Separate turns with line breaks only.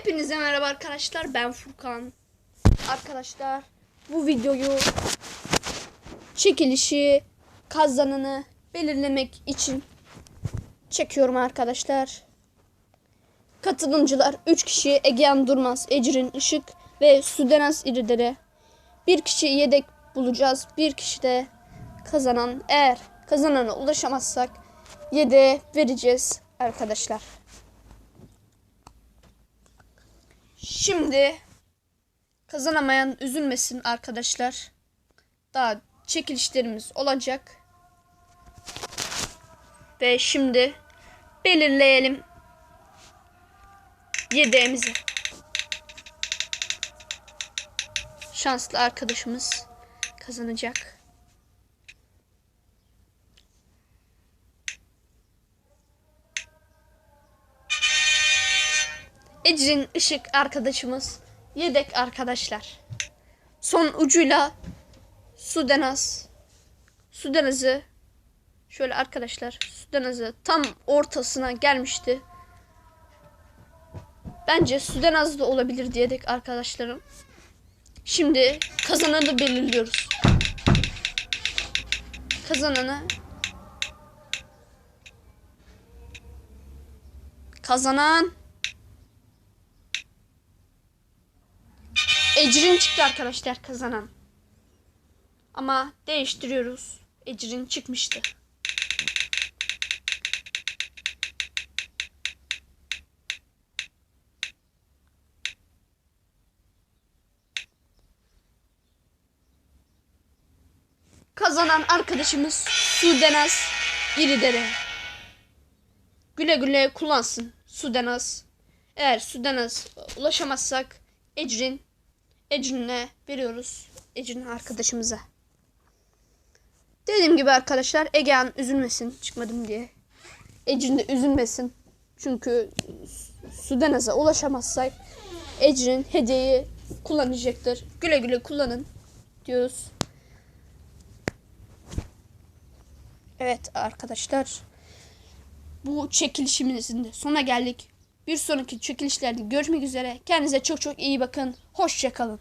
Hepinize merhaba arkadaşlar. Ben Furkan. Arkadaşlar bu videoyu çekilişi kazananı belirlemek için çekiyorum arkadaşlar. Katılımcılar 3 kişi Egehan Durmaz, Ecrin Işık ve Sudenas İridere. Bir kişi yedek bulacağız. Bir kişi de kazanan eğer kazanana ulaşamazsak yedeğe vereceğiz arkadaşlar. Şimdi kazanamayan üzülmesin arkadaşlar. Daha çekilişlerimiz olacak. Ve şimdi belirleyelim yedeğimizi. Şanslı arkadaşımız kazanacak. Ecrin Işık arkadaşımız yedek arkadaşlar. Son ucuyla Sudenaz Sudenaz'ı şöyle arkadaşlar Sudenaz'ı tam ortasına gelmişti. Bence Sudenaz da olabilir diyerek arkadaşlarım. Şimdi kazananı belirliyoruz. Kazananı kazanan Ecrin çıktı arkadaşlar kazanan. Ama değiştiriyoruz. Ecrin çıkmıştı. Kazanan arkadaşımız Sudenaz İridere. Güle güle kullansın Sudenaz. Eğer Sudenaz ulaşamazsak Ecrin Ecrin'e veriyoruz. Ecrin arkadaşımıza. Dediğim gibi arkadaşlar Egehan üzülmesin çıkmadım diye. Ecrin de üzülmesin. Çünkü Sudanaz'a ulaşamazsak Ecrin hediyeyi kullanacaktır. Güle güle kullanın diyoruz. Evet arkadaşlar. Bu çekilişimizin de sona geldik. Bir sonraki çekilişlerde görüşmek üzere. Kendinize çok çok iyi bakın. Hoşçakalın.